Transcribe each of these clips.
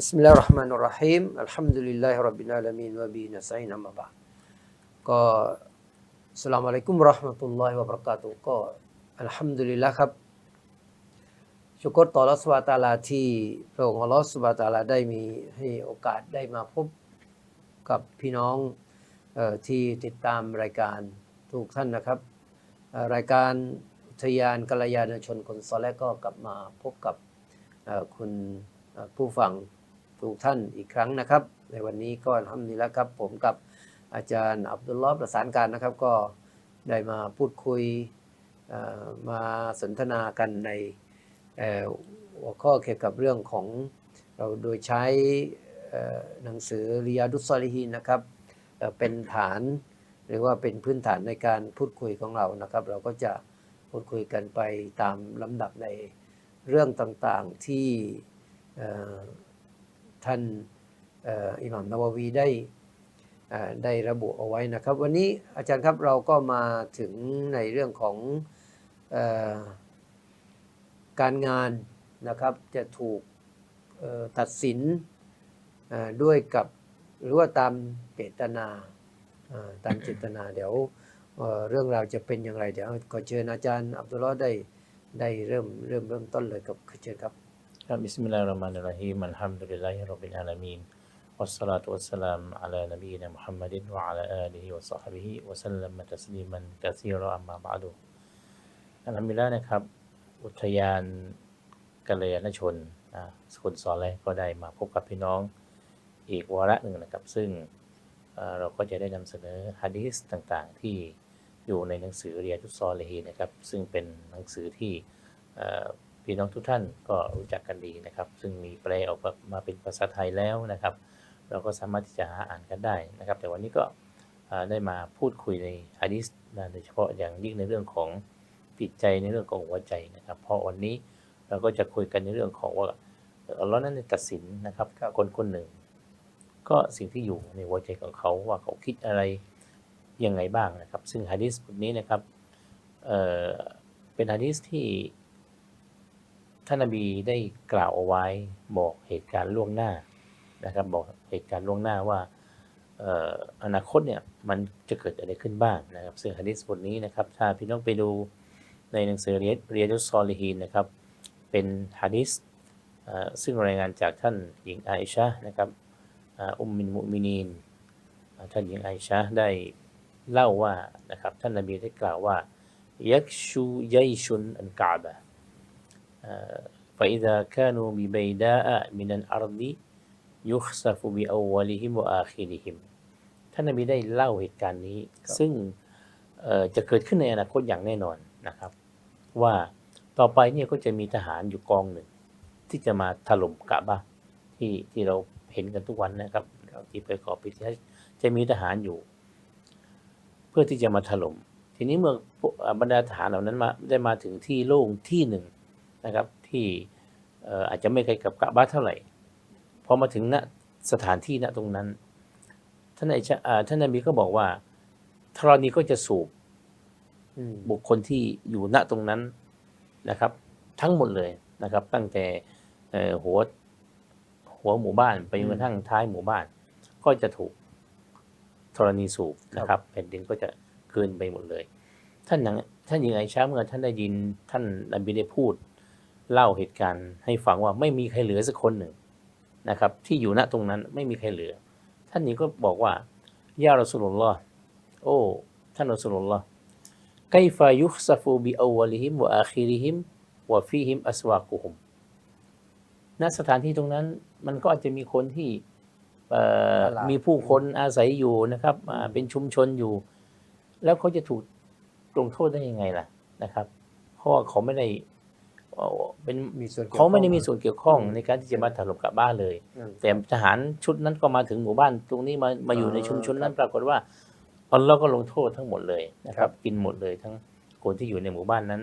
بسم الله الرحمن الرحيم الحمد لله رب العالمين وبه نستعين أما بعدก็อัสสลามุอะลัยกุมวะเราะห์มะตุลลอฮิวะบะเราะกาตุฮ์ก็อัลฮัมดุลิลละห์ครับชุกรต่ออัลลอฮฺสุบฮานะฮูวะตะอาลาที่พระองค์อัลลอฮฺสุบฮานะฮูวะตะอาลาได้มีให้โอกาสได้มาพบกับพี่น้องเอ่อที่ติดตามรายการทุกท่านนะครับเอ่อรายการอุทยานกัลยาณชนคนซอและก็กลับมาพบกับเอ่อคุณเอ่อผู้ฟัง ทุกท่านอีกครั้งนะครับ ในวันนี้ก็ทำนี้แล้วครับ ผมกับอาจารย์อับดุลลอฮ์ประสานการนะครับ ก็ได้มาพูดคุยมาสนทนากันในหัวข้อเกี่ยวกับเรื่องของเราโดยใช้หนังสือริยาดุสซอลิฮีนะครับเเป็นฐานหรือว่าเป็นพื้นฐานในการพูดคุยของเรานะครับ เราก็จะพูดคุยกันไปตามลำดับในเรื่องต่างๆที่ ท่านอิหม่ามนาววีได้ได้ระบุเอาไว้นะครับ วันนี้อาจารย์ครับเราก็มาถึงในเรื่องของออการงานนะครับจะถูกตัดสินด้วยกับหรือว่าตามเจตนาตามเจตนาเดี๋ยวเรื่องราวจะเป็นอย่างไรเดี๋ยวขอเชิญอาจารย์อับดุลลอฮ์ได้ได้เริ่มเริ่มเริ่มต้นเลยกับเชิญครับ ครับบิสมิลลาฮิรเราะห์มานิรเราะฮีมอัลฮัมดุลิลลาฮิร็อบบิลอาลามีนวัสสลาตุวัสสลามอะลานบีนะมุฮัมมัดวะอะลาอาลิฮิวะศอฮบิฮิวะซัลลัมตัสลีมันกะซีรออัมมาบะดุอัลฮัมดุลิลลาห์นะครับ อุทยานกัลยาณชนอ่าสกุลซอเลห์ก็ได้มาพบกับพี่น้องอีกวาระหนึ่งนะครับ ซึ่งเราก็จะได้นำเสนอฮะดีษต่างๆ ที่อยู่ในหนังสือเรียดุสซอลเลฮีนะครับ ซึ่งเป็นหนังสือที่ พี่น้องทุกท่านก็รู้จักกันดีนะครับ ซึ่งมีแปลออกมาเป็นภาษาไทยแล้วนะครับ เราก็สามารถที่จะหาอ่านกันได้นะครับ แต่วันนี้ก็ได้มาพูดคุยในฮะดิษนะโดยเฉพาะอย่างยิ่งในเรื่องของจิตใจในเรื่องของหัวใจนะครับ เพราะวันนี้เราก็จะคุยกันในเรื่องของว่าอัลลอฮ์นั้นตัดสินนะครับครับคนคนหนึ่ง ก็สิ่งที่อยู่ในหัวใจของเขาว่าเขาคิดอะไรยังไงบ้างนะครับ ซึ่งฮะดิษบทนี้นะครับเเป็นฮะดิษที่ ท่านนบีได้กล่าวเอาไว้บอกเหตุการณ์ล่วงหน้านะครับบอกเหตุการณ์ล่วงหน้าว่าอนาคตเนี่ยมันจะเกิดอะไรขึ้นบ้างนะครับซึ่งฮะดิษบทนี้นะครับถ้าพี่น้องไปดูในหนังสือเรียดเรียดุสซอลิฮีนนะครับเป็นฮะดิษซึ่งรายงานจากท่านหญิงอาอิชะนะครับอุมมินมุมินีนท่านหญิงอาอิชะได้เล่าว่านะครับท่านนบีได้กล่าวว่ายักชูยัยชุนอันกาบะ فإذا كانوا ببيداء من الأرض يخسف بأولهم وآخرهم ท่านนบีได้เล่าเหตุการณ์นี้ ซึ่งเอ่อจะเกิดขึ้นในอนาคตอย่างแน่นอนนะครับ ว่าต่อไปเนี่ยก็จะมีทหารอยู่กองหนึ่ง ที่จะมาถล่มกะบะห์ที่ที่เราเห็นกันทุกวันนะครับ ที่ไปก่อพิธีฮัจญ์จะมีทหารอยู่ เพื่อที่จะมาถล่มทีนี้เมื่อพวกบรรดาทหารเหล่านั้นมาได้มาถึงที่โล่งที่หนึ่ง นะครับที่เอ่ออาจจะไม่ไกลกับกะบะห์เท่าไหร่พอมาถึงณสถานที่ณตรงนั้น ท่านไอชะอ่าท่านนบีก็บอกว่าธรณีก็จะสูบอืมบุคคลที่อยู่ณตรงนั้นนะครับ ทั้งหมดเลยนะครับ ตั้งแต่เอ่อหัวหัวหมู่บ้านไปจนกระทั่งท้ายหมู่บ้าน ก็จะถูกธรณีสูบนะครับแผ่นดินก็จะคืนไปหมดเลย ท่านยังท่านหญิงไอชาเมื่อท่านได้ยินท่านนบีได้พูด เล่าเหตุการณ์ให้ฟังว่าไม่มีใครเหลือสักคนหนึ่งนะครับ ที่อยู่ณตรงนั้นไม่มีใครเหลือ ท่านนี้ก็บอกว่า ยารอสุลลอฮ์โอ้ท่านรอสุลลอฮ์ไกฟายุซฟูบิอวลิฮิมวะอาคิริฮิมวะฟีฮิมอัสวากุฮุมณสถานที่ตรงนั้นมันก็อาจจะมีคนที่เอ่อตลาดมีผู้คนอาศัยอยู่นะครับอ่าเป็นชุมชนอยู่ แล้วเขาจะถูกลงโทษได้ยังไงล่ะนะครับ เพราะว่าเขาไม่ได้ เอ่อเป็นมีส่วนกี่ยวเขาไม่ได้มีข้องส่วนเกี่ยวข้องอืมในการที่จะมาถล่มกลับบ้านเลย อืม แต่ทหารชุดนั้นก็มาถึงหมู่บ้าน ตรงนี้มามาอยู่ในชุมชนนั้นครับปรากฏว่าอัลลอฮ์ก็ลงโทษทั้งหมดเลยนะคครัรับ บ กินหมดเลยทั้งคนที่อยู่ในหมู่บ้านนั้น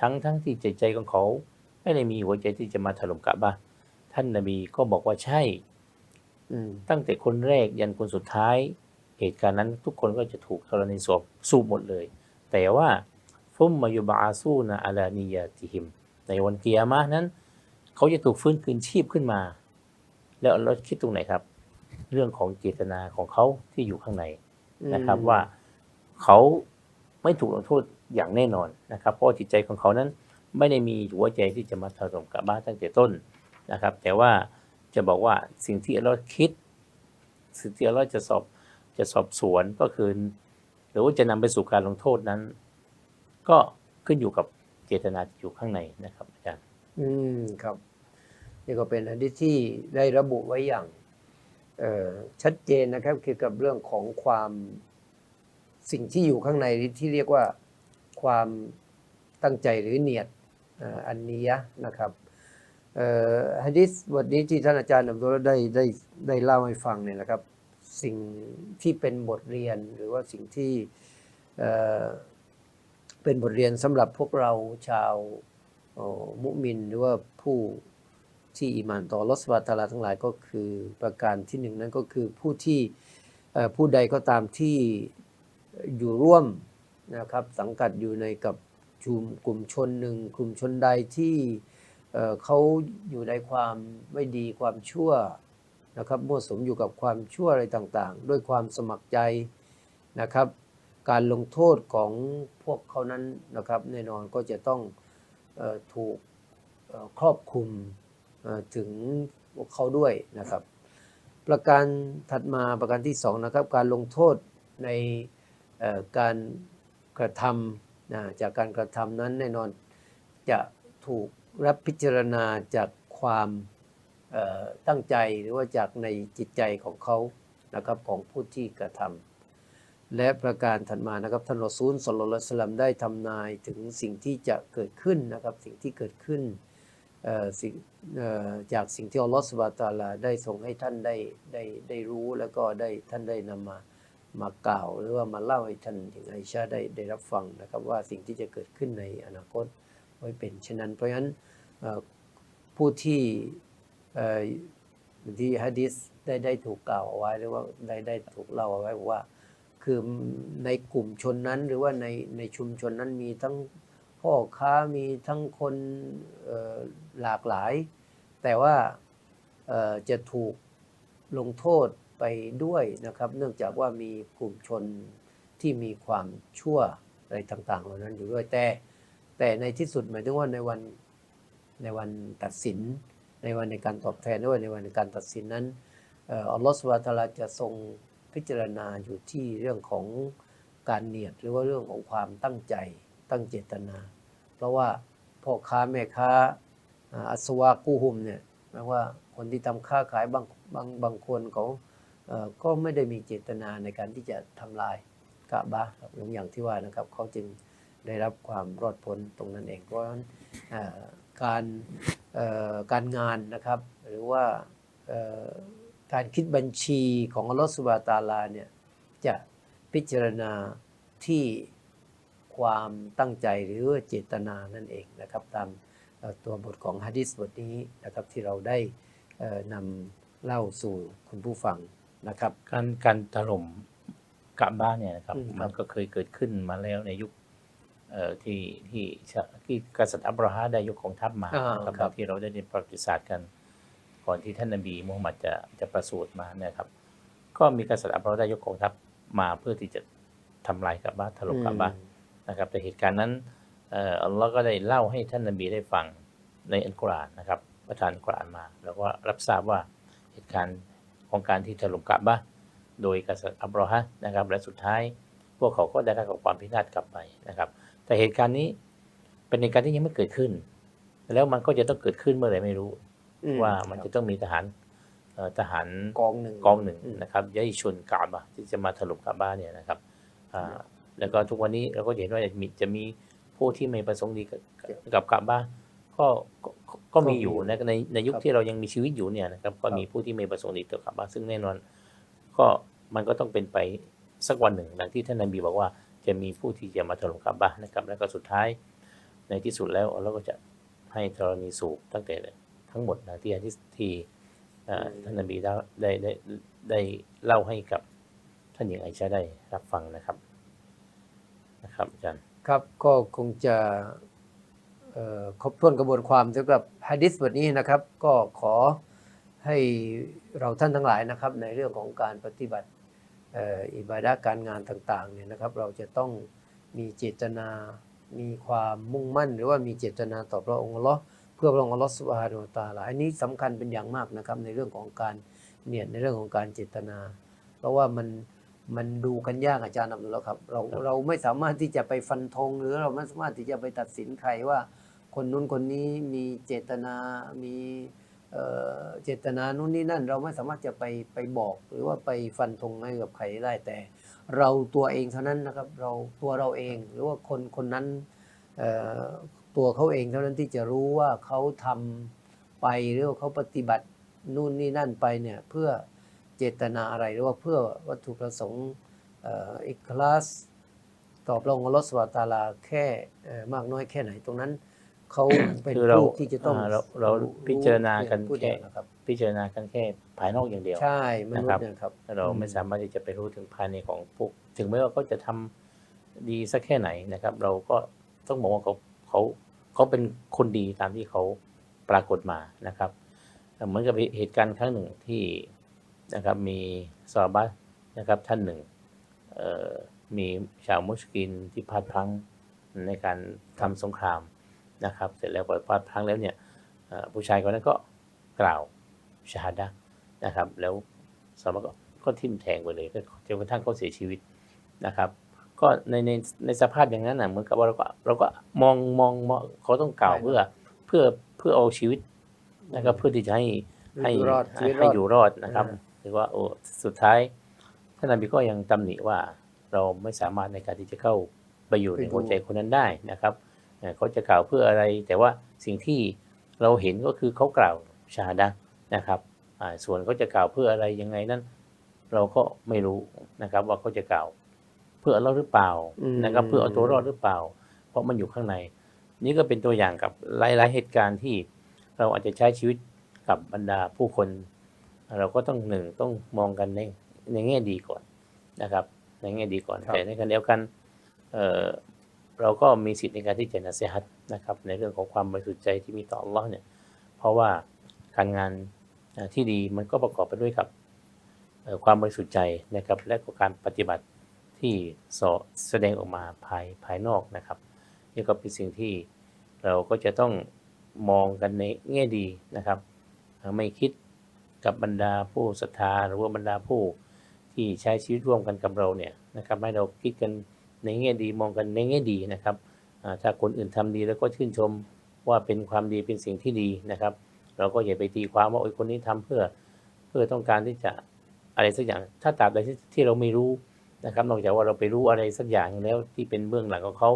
ทั้งทั้งที่ใจใจของเขาไม่ได้มีหัวใจที่จะมาถล่มกะบะห์ท่านนบีก็บอกว่าใช่ อืม ตั้งแต่คนแรกยันคนสุดท้าย เหตุการณ์นั้นทุกคนก็จะถูกธรณีสวบสูบหมดเลย แต่ว่าฟุมมายุบอาซูนะอาลานียาติฮิม ในวันเกียร์มาสนั้น เขาจะถูกฟื้นคืนชีพขึ้นมา แล้วเราคิดตรงไหนครับ เรื่องของเจตนาของเขาที่อยู่ข้างในนะครับว่าเขาไม่ถูกลงโทษอย่างแน่นอนนะครับ เพราะว่าจิตใจของเขานั้นไม่ได้มีหัวใจที่จะมาถล่มกะบ้าตั้งแต่ต้นนะครับ แต่ว่าจะบอกว่าสิ่งที่เราคิด สิ่งที่เราจะสอบจะสอบสวนก็คือ หรือว่าจะนำไปสู่การลงโทษนั้น ก็ขึ้นอยู่กับ เจตนาอยู่ข้างในนะครับ อาจารย์ อืมครับ นี่ก็เป็นอันที่ได้ระบุไว้อย่างเออชัดเจนนะครับเกี่ยวกับเรื่องของความสิ่งที่อยู่ข้างในที่เรียกว่าความตั้งใจหรือเนียดอันนี้ยนะครับเอ่อฮะดิษบทนี้ที่ท่านอาจารย์อับดุลลาห์ได้ได้ได้เล่าให้ฟังเนี่ยนะครับ สิ่งที่เป็นบทเรียนหรือว่าสิ่งที่ เป็นบทเรียนสำหรับพวกเราชาวมุมินหรือว่าผู้ที่อิมานต่อลอสวาตาลาทั้งหลายก็คือประการที่หนึ่งนั้นก็คือผู้ที่ผู้ใดก็ตามที่อยู่ร่วมนะครับสังกัดอยู่ในกับชุมกลุ่มชนหนึ่งกลุ่มชนใดที่เขาอยู่ในความไม่ดีความชั่วนะครับมั่วสมอยู่กับความชั่วอะไรต่างๆ ด้วยความสมัครใจนะครับ การลงโทษของพวกเขานั้นนะครับแน่นอนก็จะต้องออถูกครอบคลุมถึงพวกเขาด้วยนะครับ ประการถัดมาประการที่สองนะครับการลงโทษในการกระทำนะจากการกระทำนั้นแน่นอนจะถูกรับพิจารณาจากความตั้งใจหรือว่าจากในจิตใจของเขานะครับของผู้ที่กระทำ และประการถัดมานะครับท่านรอซูลสลลัลสลัมได้ทำนายถึงสิ่งที่จะเกิดขึ้นนะครับสิ่งที่เกิดขึ้นสิ่งจากสิ่งที่อัลลอฮฺสุบานะตาลาได้ทรงให้ท่านได้ได้ได้รู้แล้วก็ได้ท่านได้นำมามากล่าว หรือว่ามาเล่าให้ท่านถึงไอชาได้ได้รับฟังนะครับว่าสิ่งที่จะเกิดขึ้นในอนาคตไว้เป็นเช่นนั้น เพราะฉะนั้นผู้ที่ที่ฮะดิษได้ได้ถูกกล่าวเอาไว้หรือว่าได้ได้ถูกเล่าเอาไว้ว่า คือในกลุ่มชนนั้นหรือว่าในในชุมชนนั้นมีทั้งพ่อค้ามีทั้งคนหลากหลาย แต่ว่าจะถูกลงโทษไปด้วยนะครับ เนื่องจากว่ามีกลุ่มชนที่มีความชั่วอะไรต่างๆ เหล่านั้นอยู่ด้วยแต่แต่ในที่สุดหมายถึงว่าในวันในวันตัดสิน ในวันในการตอบแทนด้วยในวันในการตัดสินนั้นอัลลอฮฺสุบฮานะตาลาจะทรง พิจารณาอยู่ที่เรื่องของการเนียดหรือว่าเรื่องของความตั้งใจตั้งเจตนา เพราะว่าพ่อค้าแม่ค้าอ่าอัสวากูฮุมเนี่ยแปลว่าคนที่ทำค้าขายบางบางบางคนเขาก็ไม่ได้มีเจตนาในการที่จะทำลายกะบะอย่างที่ว่านะครับเขาจึงได้รับความรอดพ้นตรงนั้นเองเพราะฉะนั้นการการงานนะครับ หรือว่า การคิดบัญชีของอัลลอฮฺสุบฮานะฮูวะตะอาลาเนี่ยจะพิจารณาที่ความตั้งใจหรือว่าเจตนานั่นเองนะครับ ตามเอ่อตัวบทของฮะดิษบทนี้นะครับที่เราได้เอ่อนำเล่าสู่คุณผู้ฟังนะครับ การการถล่มกะบ้านเนี่ยนะครับอืมครับมันก็เคยเกิดขึ้นมาแล้วในยุคเอ่อที่ที่ชะที่กษัตริย์อับราฮะได้ยกของทัพมาอ่านะครับครับที่เราได้เรียนประวัติศาสตร์กัน ก่อนที่ท่านนบีมูฮัมหมัดจะจะประสูติมาเนี่ยครับ ก็มีกษัตริย์อับราฮะได้ยกกองทัพมาเพื่อที่จะทำลายกะบ้านถล่มกะบ้านนะครับ แต่เหตุการณ์นั้นเอ่ออัลลอฮ์ก็ได้เล่าให้ท่านนบีได้ฟังในอัลกุรอานนะครับประทานอัลกุรอานมา แล้วก็รับทราบว่าเหตุการณ์ของการที่ถล่มกะบะห์โดยกษัตริย์อับราฮะนะครับ และสุดท้ายพวกเขาก็ได้รับความพินาศกลับไปนะครับ แต่เหตุการณ์นี้เป็นเหตุการณ์ที่ยังไม่เกิดขึ้น แล้วมันก็จะต้องเกิดขึ้นเมื่อไหร่ไม่รู้ ว่ามันจะต้องมีทหารเอ่อทหารกองหนึ่งกองหนึ่งอืมนะครับย่อยชนกาบะห์ที่จะมาถล่มกาบะห์เนี่ยนะครับอ่าแล้วก็ทุกวันนี้เราก็จะเห็นว่ามีจะมีผู้ที่ไม่ประสงค์ดีกับกับกาบะห์ก็ก็ก็ก็มีอยู่ในในในยุคที่เรายังมีชีวิตอยู่เนี่ยนะครับ ก็มีผู้ที่ไม่ประสงค์ดีต่อกาบะห์ซึ่งแน่นอน ก็มันก็ต้องเป็นไปสักวันหนึ่งดังที่ท่านนบีบอกว่าจะมีผู้ที่จะมาถล่มกาบะห์นะครับ แล้วก็สุดท้ายในที่สุดแล้วเราก็จะให้ธรณีสูบตั้งแต่ ทั้งหมดนะที่ที่ที่อ่าท่านนบีได้ได้ได้ได้เล่าให้กับท่านหญิงไอชาได้รับฟังนะครับนะครับอาจารย์ครับก็คงจะเอ่อครบถ้วนกระบวนความสำหรับฮะดิษบทนี้นะครับ ก็ขอให้เราท่านทั้งหลายนะครับ ในเรื่องของการปฏิบัติเอ่ออิบาดะห์การงานต่างๆเนี่ยนะครับ เราจะต้องมีเจตนา มีความมุ่งมั่น หรือว่ามีเจตนาต่อพระองค์อัลลอฮ์ เพื่อพระองค์อัลลอฮ์สุบฮานาอัลตะอาลาอันนี้สำคัญเป็นอย่างมากนะครับในเรื่องของการเนียดในเรื่องของการเจตนา เพราะว่ามันมันดูกันยากอาจารย์อับดุลละครับเราครับเราไม่สามารถที่จะไปฟันธงหรือเราไม่สามารถที่จะไปตัดสินใครว่าคนนู้นคนนี้มีเจตนา มีเอ่อเจตนานู้นนี่นั่น เราไม่สามารถจะไปไปบอก หรือว่าไปฟันธงให้กับใครได้แต่ เราตัวเองเท่านั้นนะครับ เราตัวเราเองหรือว่าคนคนนั้นเอ่อ ตัวเขาเองเท่านั้นที่จะรู้ว่าเขาทำไปหรือว่าเขาปฏิบัตินู่นนี่นั่นไปเนี่ยเพื่อเจตนาอะไรหรือว่าเพื่อวัตถุประสงค์เอ่ออิคลาสตอบรองอัลลอฮฺสุบฮานะฮูวะตะอาลาแค่เอ่อมากน้อยแค่ไหนตรงนั้นเขาเป็นคือเราผู้ที่จะต้องอ่าเราเราพิจารณากันผู้แค่เดียวนะครับพิจารณากันแค่ภายนอกอย่างเดียว ใช่มนุษนะครับย์เนะครับ เราไม่สามารถที่จะไปรู้ถึงภายในของพวก ถึงแม้ว่าเขาจะทำดีสักแค่ไหนนะครับ เราก็ ต้องบอกว่าเขาเขาเขาเป็นคนดีตามที่เขาปรากฏมานะครับเหมือนกับเหตุการณ์ครั้งหนึ่งที่นะครับมีซาบะห์นะครับท่านหนึ่งมีชาวมุสลิมที่พลาดพลั้งในการทำสงครามนะครับ เสร็จแล้วพอพลาดพลั้งแล้วเนี่ยผู้ชายคนนั้นก็กล่าวชาฮาดะนะครับ แล้วสามารถก็ก็ทิ่มแทงไปเลยจนกระทั่งเขาเสียชีวิตนะครับ ก็ในในในสภาพอย่างนั้นน่ะเหมือนกับว่าเราก็เราก็มองมองมองเขาต้องกล่าวใช่เพื่อ เพื่อเพื่อเอาชีวิตนะครับเพื่อที่จะให้ให้อยู่รอดชีให้วิตรให้อดอยู่รอดนะครับอ่าหรือว่าโอ้สุดท้ายท่านนบีก็ยังตำหนิว่าเราไม่สามารถในการที่จะเข้าไปอยู่ในหัวใจคนนั้นได้นะครับเอ่อเขาจะกล่าวเพื่ออะไร แต่ว่าสิ่งที่เราเห็นก็คือเขากล่าวชาฮาดะห์นะครับอ่าส่วนเขาจะกล่าวเพื่ออะไรยังไงนั้น เราก็ไม่รู้นะครับว่าเขาจะกล่าว เพื่อเราหรือเปล่าอืมนะครับเพื่อเอาตัวรอดหรือเปล่า เพราะมันอยู่ข้างใน นี่ก็เป็นตัวอย่างกับหลายๆเหตุการณ์ที่เราอาจจะใช้ชีวิตกับบรรดาผู้คน เราก็ต้องหนึ่งต้องมองกันในในแง่ดีก่อนนะครับ ในแง่ดีก่อนครับแต่ในขณะเดียวกันเอ่อเราก็มีสิทธิ์ในการที่จะนัสฮัตนะครับ ในเรื่องของความบริสุทธิ์ใจที่มีต่ออัลลอฮ์เนี่ย เพราะว่าการงานเอ่อที่ดีมันก็ประกอบไปด้วยกับเอ่อความบริสุทธิ์ใจนะครับ และก็การปฏิบัติ ที่สอแสดงออกมาภายภายนอกนะครับนี่ก็เป็นสิ่งที่เราก็จะต้องมองกันในแง่ดีนะครับ ไม่คิดกับบรรดาผู้ศรัทธาหรือว่าบรรดาผู้ที่ใช้ชีวิตร่วมกันกับเราเนี่ยนะครับให้เราคิดกันในแง่ดีมองกันในแง่ดีนะครับถ้าคนอื่นทำดีแล้วก็ชื่นชมว่าเป็นความดีเป็นสิ่งที่ดีนะครับ เราก็อย่าไปตีความว่าโอ้ยคนนี้ทำเพื่อเพื่อต้องการที่จะอะไรสักอย่างถ้าตราบใดที่เราไม่รู้ นะครับ นอกจากว่าเราไปรู้อะไรสักอย่างแล้วที่เป็นเบื้องหลังของเขา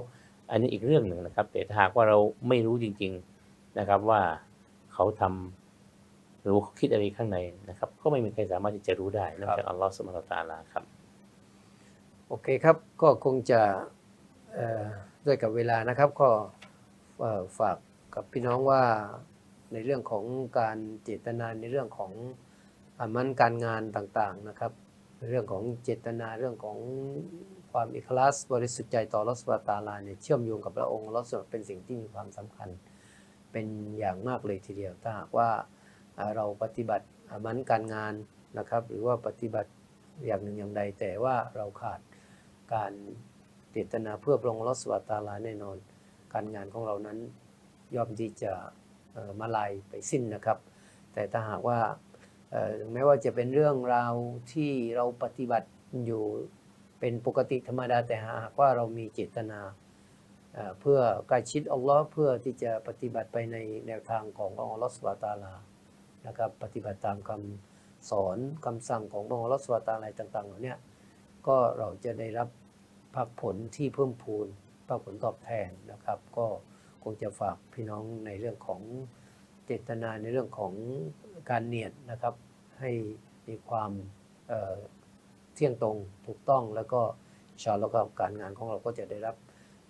อันนี้อีกเรื่องหนึ่งนะครับ แต่หากว่าเราไม่รู้จริง ๆนะครับว่าเขาทำหรือเขาคิดอะไรข้างในนะครับ ก็ไม่มีใครสามารถที่จะรู้ได้นอกจากอัลลอฮฺสุบฮานะฮูวะตาลาครับ โอเคครับ ก็คงจะด้วยกับเวลานะครับ ก็ฝากกับพี่น้องว่าในเรื่องของการเจตนาในเรื่องของอามันการงานต่างๆนะครับ เรื่องของเจตนาเรื่องของความอิคลาสบริสุทธิ์ใจต่อรัสวาตาลาเนี่ยเชื่อมโยงกับพระองค์รัสวเป็นสิ่งที่มีความสำคัญเป็นอย่างมากเลยทีเดียว ถ้าหากว่าเราปฏิบัติมันการงานนะครับหรือว่าปฏิบัติอย่างหนึ่งอย่างใด แต่ว่าเราขาดการเจตนาเพื่อพระองค์ลอสวาตาลาแน่นอน การงานของเรานั้นย่อมที่จะมาลายไปสิ้นนะครับ แต่ถ้าหากว่า เอ่อถึงแม้ว่าจะเป็นเรื่องราวที่เราปฏิบัติอยู่เป็นปกติธรรมดาแต่หากว่าเรามีเจตนาเพื่อกล้ชิดอัลลอฮ์เพื่อที่จะปฏิบัติไปในแนวทางของพระองค์ลอสวาตาลานะครับปฏิบัติตามคำสอนคำสั่งของพระองค์ลอสวาตาลาต่างๆเหล่านี้ยก็เราจะได้รับภาคผลที่เพิ่มพูนภาคผลตอบแทนนะครับ ก็คงจะฝากพี่น้องในเรื่องของ เจตนาในเรื่องของการเนียดนะครับ ให้มีความเที่ยงตรงถูกต้องแล้วก็ชาอแล้วก็การงานของเราก็จะได้รับ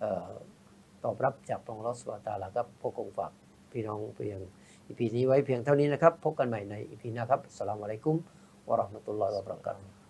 ออตอบรับจากพระองค์ลอสวาตาลาครับพวกคงฝากพี่น้องเพียงอีพีนี้ไว้เพียงเท่านี้นะครับ พบกันใหม่ในอีพีหน้าครับอัสลามอะลัยกุมวะราะห์มะตุลลอฮิวะบะเราะกาตุ